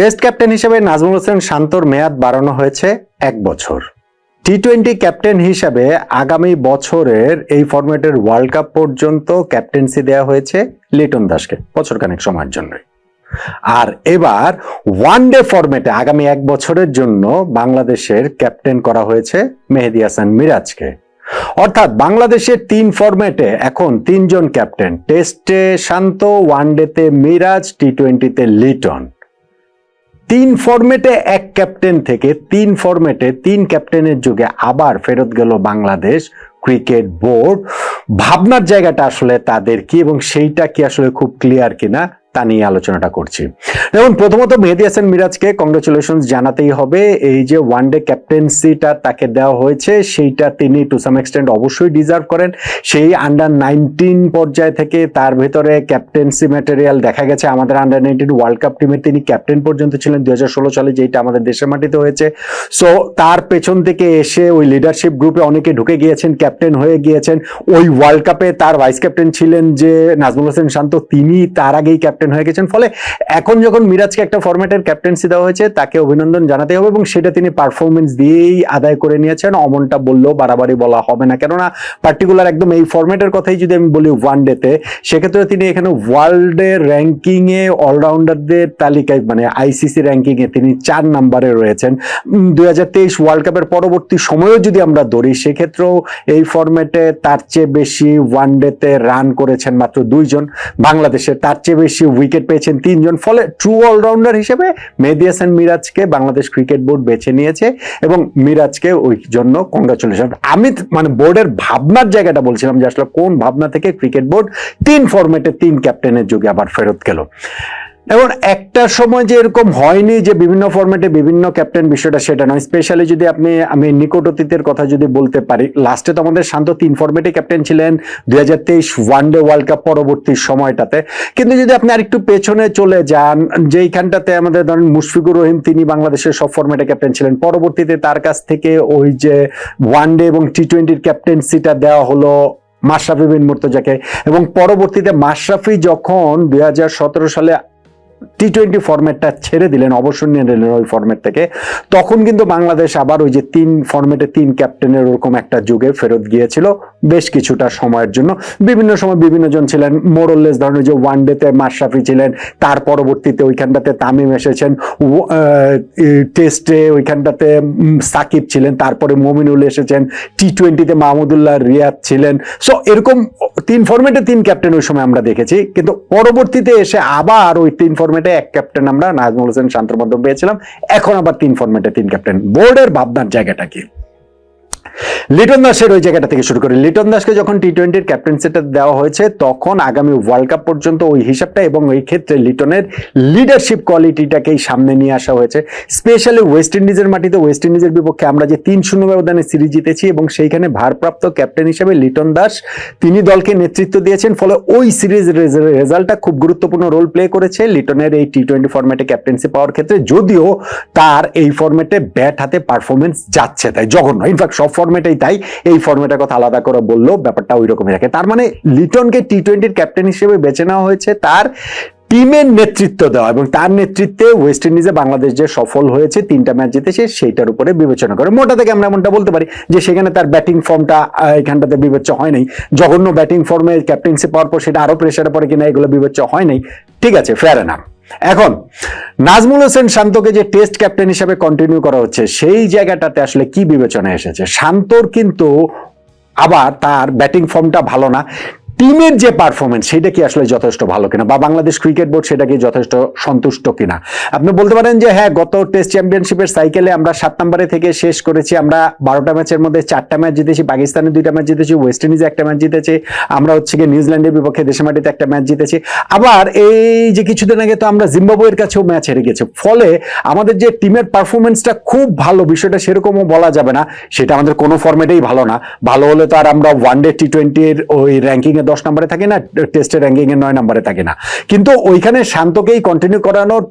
Test captain হিসেবে নাজমুল হোসেন শান্তর মেয়াদ বাড়ানো হয়েছে এক বছর। টি টোয়েন্টি ক্যাপ্টেন হিসাবে আগামী বছরের এই ফরম্যাটের ওয়ার্ল্ড কাপ পর্যন্ত ক্যাপ্টেন্সি দেওয়া হয়েছে লিটন দাসকে বছর বছরখানেক সময়ের জন্য আর এবার ওয়ান ডে ফরম্যাটে আগামী এক বছরের জন্য বাংলাদেশের ক্যাপ্টেন করা হয়েছে মেহেদি হাসান মিরাজকে। অর্থাৎ বাংলাদেশের তিন ফরম্যাটে এখন তিনজন ক্যাপ্টেন, টেস্টে শান্ত ওয়ানডেতে মিরাজ টি টোয়েন্টিতে লিটন। তিন ফর্মেটে এক ক্যাপ্টেন থেকে তিন ফর্মেটে তিন ক্যাপ্টেনের যুগে আবার ফেরত গেল বাংলাদেশ ক্রিকেট বোর্ড। ভাবনার জায়গাটা আসলে তাদের কি এবং সেইটা কি আসলে খুব ক্লিয়ার কিনা? তা নিয়ে আলোচনাটা করছি। যেমন প্রথমত মেহেদি হাসান মিরাজকে কংগ্রেচুলেশন জানাতেই হবে। এই যে ওয়ান ডে ক্যাপ্টেন্সিটা তাকে দেওয়া হয়েছে, সেইটা তিনি টু সাম এক্সটেন্ট অবশ্যই ডিজার্ভ করেন। সেই আন্ডার নাইনটিন পর্যায় থেকে তার ভেতরে ক্যাপ্টেন্সি ম্যাটেরিয়াল দেখা গেছে। আমাদের আন্ডার নাইনটিন ওয়ার্ল্ড কাপ টিমে তিনি ক্যাপ্টেন পর্যন্ত ছিলেন। দু হাজার ষোলো সালে যেটা আমাদের দেশের মাটিতে হয়েছে। সো তার পেছন থেকে এসে ওই লিডারশিপ গ্রুপে অনেকে ঢুকে গিয়েছেন ক্যাপ্টেন হয়ে গিয়েছেন। ওই ওয়ার্ল্ড কাপে তার ভাইস ক্যাপ্টেন ছিলেন যে নাজমুল হোসেন শান্ত তিনি তার আগেই ক্যাপ্টেন হয়ে গেছেন। ফলে এখন যখন মিরাজকে একটা ফরম্যাটের ক্যাপ্টেন্সি দেওয়া হয়েছে, তাকে অভিনন্দন জানাতে হবে এবং সেটা তিনি পারফরমেন্স দিয়েই আদায় করে নিয়েছেন। অমনটা বললেও বাড়াবাড়ি বলা হবে না। কেননা পার্টিকুলার একদম এই ফরম্যাটের কথাই যদি আমি বলি ওয়ান ডেতে সেক্ষেত্রে তিনি এখানে ওয়ার্ল্ডের র্যাঙ্কিং এ অলরাউন্ডারদের তালিকায় মানে আইসিসি র্যাঙ্কিং এ তিনি চার নাম্বারে রয়েছেন। দুই হাজার তেইশ ওয়ার্ল্ড কাপের পরবর্তী সময়েও যদি আমরা ধরি, সেক্ষেত্রেও এই ফরম্যাটে তার চেয়ে বেশি ওয়ান ডেতে রান করেছেন মাত্র দুইজন। বাংলাদেশে তার চেয়ে বেশি উইকেট পেয়েছেন তিনজন। ফলে ট্রু অলরাউন্ডার হিসেবে মেহেদি হাসান মিরাজকে বাংলাদেশ ক্রিকেট বোর্ড বেছে নিয়েছে এবং মিরাজকে ওই জন্য কংগ্রাচুলেশন আমি মানে বোর্ডের ভাবনার জায়গাটা বলছিলাম যে আসলে কোন ভাবনা থেকে ক্রিকেট বোর্ড তিন ফরম্যাটে তিন ক্যাপ্টেনের যুগে আবার ফেরত গেল। এবং একটা সময় যে এরকম হয়নি যে বিভিন্ন ফরম্যাটে বিভিন্ন ক্যাপ্টেন বিষয়টা সেটা নয়। স্পেশালি যদি আপনি, আমি নিকট অতীতের কথা যদি বলতে পারি লাস্টে তো আমাদের শান্ত তিন ফরম্যাটে ক্যাপ্টেন ছিলেন দুই হাজার তেইশ ওয়ান ডে ওয়ার্ল্ড কাপ পরবর্তী সময়টাতে। কিন্তু যদি আপনি আরেকটু পেছনে চলে যান, যেইখানটাতে আমাদের ধরেন মুশফিকুর রহিম, তিনি বাংলাদেশের সব ফরম্যাটে ক্যাপ্টেন ছিলেন। পরবর্তীতে তার কাছ থেকে ওই যে ওয়ান ডে এবং টি টোয়েন্টির ক্যাপ্টেন্সিটা দেওয়া হলো মাশরাফি বিন মুর্তজাকে। এবং পরবর্তীতে মাশরাফি যখন দুই হাজার সতেরো সালে টি টোয়েন্টি ফরম্যাটটা ছেড়ে দিলেন, অবসর নিয়ে নিলেন ওই ফরম্যাট থেকে। তখন কিন্তু বাংলাদেশ আবার ওই যে তিন ফরম্যাটে তিন ক্যাপ্টেনের ওরকম একটা যুগে ফেরত গিয়েছিল বেশ কিছুটা সময়ের জন্য। বিভিন্ন সময় বিভিন্ন জন ছিলেন মোরল্লেস ধরনের যে ওয়ান ডেতে মাশরাফি ছিলেন, তার পরবর্তীতে ওইখানটাতে তামিম এসেছেন টেস্টে ওইখানটাতে সাকিব ছিলেন, তারপরে মমিনুল এসেছেন টি টোয়েন্টিতে মাহমুদুল্লাহ রিয়াদ ছিলেন। সো এরকম তিন ফরম্যাটে তিন ক্যাপ্টেন ওই সময় আমরা দেখেছি, কিন্তু পরবর্তীতে এসে আবার ওই তিন ফরম্যাটে এক ক্যাপ্টেন আমরা নাজমুল হোসেন মাধ্যমে পেয়েছিলাম। এখন আবার তিন ফর্মেটে তিন ক্যাপ্টেন বোর্ডের ভাবনার জায়গাটা কি? লিটন দাসের ওই জায়গাটা থেকে শুরু করি। লিটন দাসকে যখন টি টোয়েন্টির ক্যাপ্টেন্সিটা দেওয়া হয়েছে, তখন আগামী ওয়ার্ল্ড কাপ পর্যন্ত ওই হিসাবটা এবং ওই ক্ষেত্রে লিটনের লিডারশিপ কোয়ালিটিটাকেই সামনে নিয়ে আসা হয়েছে। স্পেশালি ওয়েস্ট ইন্ডিজের মাটিতে ওয়েস্ট ইন্ডিজের বিপক্ষে আমরা যে তিন শূন্য ব্যবধানে সিরিজ জিতেছি এবং সেইখানে ভারপ্রাপ্ত ক্যাপ্টেন হিসেবে লিটন দাস তিনি দলকে নেতৃত্ব দিয়েছেন, ফলে ওই সিরিজ রেজাল্টটা খুব গুরুত্বপূর্ণ রোল প্লে করেছে লিটনের এই টি টোয়েন্টি ফরম্যাটে ক্যাপ্টেন্সি পাওয়ার ক্ষেত্রে। যদিও তার এই ফরম্যাটে ব্যাট হাতে পারফরমেন্স যাচ্ছে তাই জঘন্য। ইনফ্যাক্ট সব ফরম্যাটেই তাই এই ফরম্যাটের কথা আলাদা করে বললেও ব্যাপারটা ওই রকমই রাখে তার মানে লিটনকে টি টোয়েন্টির ক্যাপ্টেন হিসেবে বেছে নেওয়া হয়েছে, তার টিমের নেতৃত্ব দেওয়া এবং তার নেতৃত্বে ওয়েস্ট ইন্ডিজে বাংলাদেশ যে সফল হয়েছে, তিনটা ম্যাচ জিতেছে সেইটার উপরে বিবেচনা করে। মোটা থেকে আমরা এমনটা বলতে পারি যে সেখানে তার ব্যাটিং ফর্মটা এখানটাতে বিবেচ্য হয় নাই। জঘন্য ব্যাটিং ফর্মে ক্যাপ্টেন্সি পাওয়ার পর সেটা আরও প্রেশারে পড়ে কিনা, এগুলো বিবেচ্য হয় নাই। ঠিক আছে ফেয়ার এনাফ এখন, নাজমুল হোসেন শান্তকে যে টেস্ট ক্যাপ্টেন হিসেবে কন্টিনিউ করা হচ্ছে, সেই জায়গাটাতে আসলে কি বিবেচনা এসেছে? শান্তর কিন্তু আবার তার ব্যাটিং ফর্মটা ভালো না। টিমের যে পারফরমেন্স সেটা কি আসলে যথেষ্ট ভালো কিনা? বা বাংলাদেশ ক্রিকেট বোর্ড সেটা কি যথেষ্ট সন্তুষ্ট কিনা? আপনি বলতে পারেন যে হ্যাঁ গত টেস্ট চ্যাম্পিয়নশিপের সাইকেলে আমরা সাত নম্বরে থেকে শেষ করেছি। আমরা বারোটা ম্যাচের মধ্যে চারটা ম্যাচ জিতেছি, পাকিস্তানের দুইটা ম্যাচ জিতেছি ওয়েস্ট ইন্ডিজে একটা ম্যাচ জিতেছে, আমরা হচ্ছে গিয়ে নিউজিল্যান্ডের বিপক্ষে দেশে মাটিতে একটা ম্যাচ জিতেছি। আবার এই যে কিছুদিন আগে তো আমরা জিম্বাবুয়ের কাছেও ম্যাচ হেরে গেছি। ফলে আমাদের যে টিমের পারফরমেন্সটা খুব ভালো, বিষয়টা সেরকমও বলা যাবে না। সেটা আমাদের কোনো ফরম্যাটেই ভালো না। ভালো হলে তো আর আমরা ওয়ান ডে টি টোয়েন্টির ওই র্যাঙ্কিং এ দশ নম্বরে থাকে না টেস্টের র্যাঙ্কিং এর নয় নম্বরে থাকে না। কিন্তু ওইখানে শান্তকেই কন্টিনিউ করানোর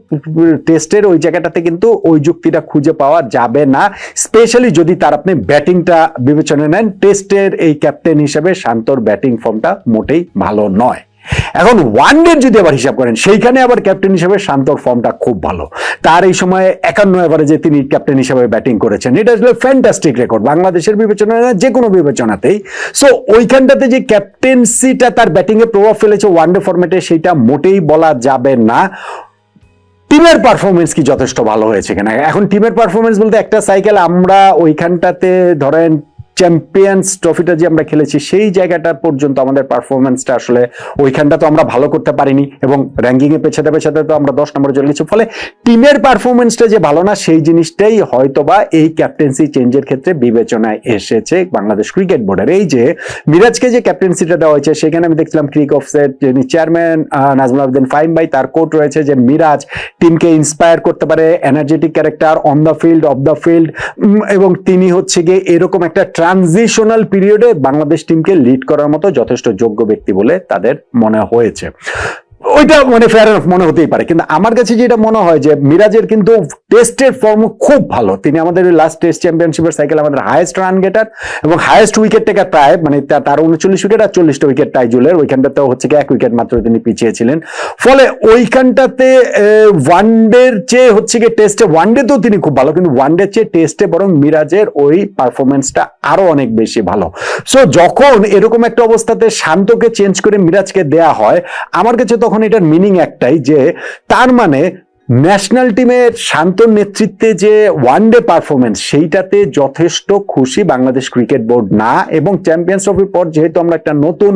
টেস্টের ওই জায়গাটাতে কিন্তু ওই যুক্তিটা খুঁজে পাওয়া যাবে না। স্পেশালি যদি তার আপনি ব্যাটিংটা বিবেচনা নেন টেস্টের এই ক্যাপ্টেন হিসেবে শান্তর ব্যাটিং ফর্মটা মোটেই ভালো নয়। এখন ওয়ান ডে যদি আবার হিসাব করেন, সেইখানে আবার ক্যাপ্টেন হিসেবে শান্তর ফর্মটা খুব ভালো। তার এই সময় একান্ন এভারেজে তিনি ক্যাপ্টেন হিসেবে ব্যাটিং করেছেন। এটা আসলে ফ্যান্টাস্টিক রেকর্ড বাংলাদেশের বিবেচনায় না যে কোনো বিবেচনাতেই। সো ওইখানটাতে যে ক্যাপ্টেন্সিটা তার ব্যাটিংয়ে প্রভাব ফেলেছে ওয়ান ডে ফরম্যাটে সেটা মোটেই বলা যাবে না। টিমের পারফরমেন্স কি যথেষ্ট ভালো হয়েছে কিনা? এখন টিমের পারফরমেন্স বলতে একটা সাইকেল আমরা ওইখানটাতে ধরেন চ্যাম্পিয়ন্স ট্রফিটা যে আমরা খেলেছি, সেই জায়গাটা পর্যন্ত আমাদের পারফরমেন্সটা আসলে ওইখানটা তো আমরা ভালো করতে পারিনি এবং র্যাঙ্কিং এ পেছাতে পেছাতে তো আমরা দশ নম্বরে চলে গেছি। ফলে টিমের পারফরমেন্সটা যে ভালো না, সেই জিনিসটাই হয়তোবা এই ক্যাপ্টেন্সি চেঞ্জের ক্ষেত্রে বিবেচনায় এসেছে বাংলাদেশ ক্রিকেট বোর্ডের এই যে মিরাজকে যে ক্যাপ্টেন্সিটা দেওয়া হয়েছে, সেখানে আমি দেখছিলাম ক্রিক অফসেট যিনি চেয়ারম্যান নাজমুল আবেদিন ফাইম ভাই তার কোর্ট রয়েছে যে, মিরাজ টিমকে ইন্সপায়ার করতে পারে energetic character on the field off the field এবং তিনি হচ্ছে গিয়ে এরকম একটা ট্রানজিশনাল পিরিয়ডে বাংলাদেশ টিমকে লিড করার মতো যথেষ্ট যোগ্য ব্যক্তি বলে তাদের মনে হয়েছে। ওইটা মানে ফেয়ার মনে হতেই পারে। কিন্তু আমার কাছে যেটা মনে হয় যে মিরাজের কিন্তু টেস্টের ফর্ম খুব ভালো। তিনি আমাদের লাস্ট টেস্ট চ্যাম্পিয়নশিপের সাইকেল আমাদের হাইয়েস্ট রান গেটার এবং হাইয়েস্ট উইকেট টেকার প্রায় মানে তার উনচল্লিশ উইকেট আর চল্লিশটা উইকেট টাইজুলের ওইখানটাতেও হচ্ছে এক উইকেট মাত্র তিনি পিছিয়ে ছিলেন ফলে ওইখানটাতে ওয়ান ডের চেয়ে হচ্ছে গিয়ে টেস্টে ওয়ান ডেতেও তিনি খুব ভালো। কিন্তু ওয়ান ডের চেয়ে টেস্টে বরং মিরাজের ওই পারফরমেন্সটা আরও অনেক বেশি ভালো। সো যখন এরকম একটা অবস্থাতে শান্তকে চেঞ্জ করে মিরাজকে দেয়া হয়, আমার কাছে তখন এটার মিনিং একটাই যে তার মানে ন্যাশনাল টিমের শান্তর নেতৃত্বে যে ওয়ান ডে পারফরমেন্স সেইটাতে যথেষ্ট খুশি বাংলাদেশ ক্রিকেট বোর্ড না এবং চ্যাম্পিয়ন্স ট্রফির পর যেহেতু আমরা একটা নতুন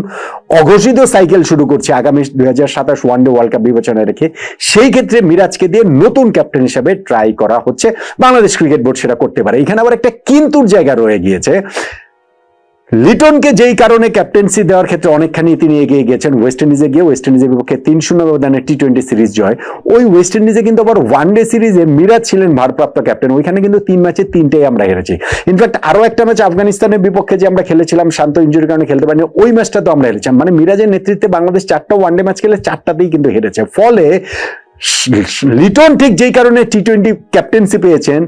অঘোষিত সাইকেল শুরু করছি আগামী দুই হাজার সাতাশ ওয়ান ডে ওয়ার্ল্ড কাপ বিবেচনায় রেখে, সেই ক্ষেত্রে মিরাজকে দিয়ে নতুন ক্যাপ্টেন হিসেবে ট্রাই করা হচ্ছে বাংলাদেশ ক্রিকেট বোর্ড সেটা করতে পারে। এখানে আবার একটা কিন্তুর জায়গা রয়ে গিয়েছে। লিটনকে যেই কারণে ক্যাপ্টেন্সি দেওয়ার ক্ষেত্রে অনেকখানি তিনি এগিয়ে গেছেন ওয়েস্ট ইন্ডিজে গিয়ে ওয়েস্ট ইন্ডিজের বিপক্ষে তিন শূন্য ব্যবধানে টি টোয়েন্টি সিরিজ জয়। ওই ওয়েস্ট ইন্ডিজে কিন্তু আবার ওয়ান ডে সিরিজে মিরাজ ছিলেন ভারপ্রাপ্ত ক্যাপ্টেন ওইখানে কিন্তু তিন ম্যাচে তিনটেই আমরা হেরেছি। ইনফ্যাক্ট আরও একটা ম্যাচ আফগানিস্তানের বিপক্ষে যে আমরা খেলেছিলাম, শান্ত ইঞ্জুরির কারণে খেলতে পারিনি, ওই ম্যাচটা তো আমরা হেরেছিলাম। মানে মিরাজের নেতৃত্বে বাংলাদেশ চারটা ওয়ান ডে ম্যাচ খেলে চারটাতেই কিন্তু হেরেছে। ফলে লিটন ঠিক যেই কারণে টি টোয়েন্টি ক্যাপ্টেন্সি পেয়েছেন,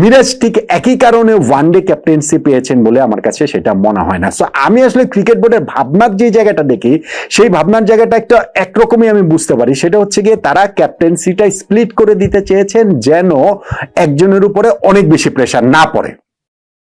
মিরাজ ঠিক একই কারণে ওয়ান ডে ক্যাপ্টেন্সি পেয়েছেন বলে আমার কাছে সেটা মনে হয় না। সো আমি আসলে ক্রিকেট বোর্ডের ভাবনার যে জায়গাটা দেখি, সেই ভাবনার জায়গাটা একটা একরকমই আমি বুঝতে পারি। সেটা হচ্ছে গিয়ে তারা ক্যাপ্টেন্সিটা স্প্লিট করে দিতে চেয়েছেন যেন একজনের উপরে অনেক বেশি প্রেশার না পড়ে।